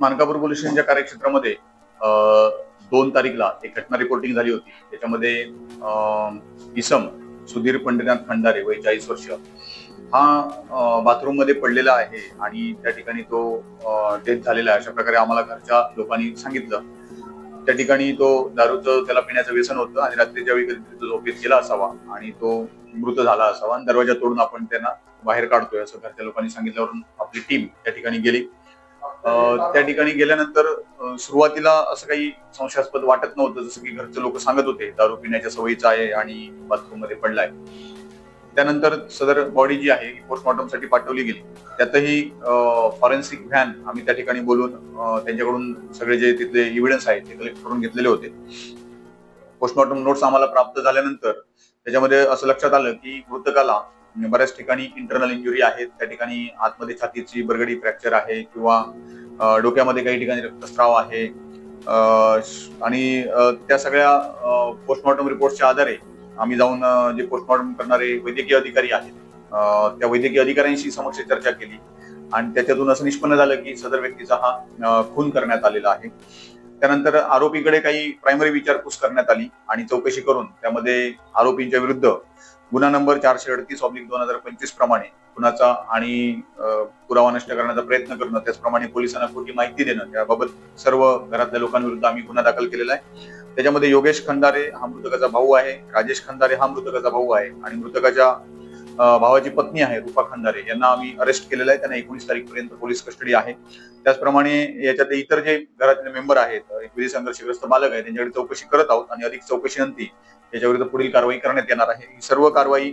Mankapur police स्टेशनच्या कार्यक्षेत्रामध्ये दोन तारीखला एक घटना रिपोर्टिंग झाली होती. त्याच्यामध्ये इसम सुधीर पंढरीनाथ खंडारे वय चाळीस वर्ष हा बाथरूममध्ये पडलेला आहे आणि त्या ठिकाणी तो डेथ झालेला आहे. अशा प्रकारे आम्हाला घरच्या लोकांनी सांगितलं. त्या ठिकाणी तो दारूचं त्याला पिण्याचं व्यसन होतं आणि रात्रीच्या वेळी कधीतरी तो झोपेत गेला असावा आणि तो मृत झाला असावा. आणि दरवाजा तोडून आपण त्यांना बाहेर काढतोय असं घरच्या लोकांनी सांगितल्यावरून आपली टीम त्या ठिकाणी गेली. त्या ठिकाणी गेल्यानंतर सुरुवातीला असं काही संशयास्पद वाटत नव्हतं जसं की घरचे लोक सांगत होते दारू पिण्याच्या सवयीचा आहे आणि बाथरूममध्ये पडलाय. त्यानंतर सदर बॉडी जी आहे पोस्टमॉर्टमसाठी पाठवली गेली. त्यातही फॉरेन्सिक व्हॅन आम्ही त्या ठिकाणी बोलून त्यांच्याकडून सगळे जे तिथले इव्हिडन्स आहेत ते कलेक्ट करून घेतलेले होते. पोस्टमॉर्टम नोट्स आम्हाला प्राप्त झाल्यानंतर त्याच्यामध्ये असं लक्षात आलं की मृतकाला म्हणजे बऱ्याच ठिकाणी इंटरनल इंजुरी आहेत त्या ठिकाणी आतमध्ये छातीची बरगडी फ्रॅक्चर आहे किंवा डोक्यामध्ये काही ठिकाणी रक्तस्राव आहे. आणि त्या सगळ्या पोस्टमॉर्टम रिपोर्टच्या आधारे आम्ही जाऊन जे पोस्टमॉर्टम करणारे वैद्यकीय अधिकारी आहेत त्या वैद्यकीय अधिकाऱ्यांशी समक्ष चर्चा केली. आणि त्याच्यातून असं निष्पन्न झालं की सदर व्यक्तीचा हा खून करण्यात आलेला आहे. त्यानंतर आरोपीकडे काही प्रायमरी विचारपूस करण्यात आली आणि चौकशी करून त्यामध्ये आरोपींच्या विरुद्ध गुन्हा नंबर चारशे अडतीस ऑब्लिक दोन हजार पंचवीस प्रमाणे कुणाचा आणि पुरावा नष्ट करण्याचा प्रयत्न करणं त्याचप्रमाणे पोलिसांना खोटी माहिती देणं त्याबाबत सर्व घरातल्या लोकांविरुद्ध आम्ही गुन्हा दाखल केलेला आहे. त्याच्यामध्ये योगेश खंदारे हा मृतकाचा भाऊ आहे राजेश खंदारे हा मृतकाचा भाऊ आहे आणि मृतकाच्या भावाची पत्नी आहे रुपा खंदारे. यांना आम्ही अरेस्ट केलेलं आहे. त्यांना एकोणीस तारीख पर्यंत पोलीस कस्टडी आहे. त्याचप्रमाणे याच्यात इतर जे घरातले मेंबर आहेत विधी संघर्षग्रस्त बालक आहे त्यांच्याकडे चौकशी करत आहोत आणि अधिक चौकशीनंतर याच्याविरुद्ध पुढील कारवाई करण्यात येणार आहे. ही सर्व कारवाई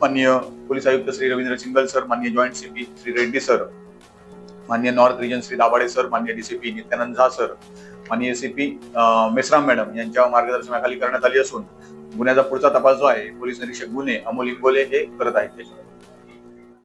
मान्य पोलीस आयुक्त श्री रवींद्र सिंगल सर मान्य joint CP Shri Reddy sir मान्य north region Shri Dabhade sir मान्य डीसीपी नित्यानंद झा सर माननीय सीपी मेसराम मॅडम यांच्या मार्गदर्शनाखाली करण्यात आली असून गुन्ह्याचा पुढचा तपास जो आहे पोलीस निरीक्षक गुन्हे अमोल इंगोले हे करत आहेत. त्याच्यावर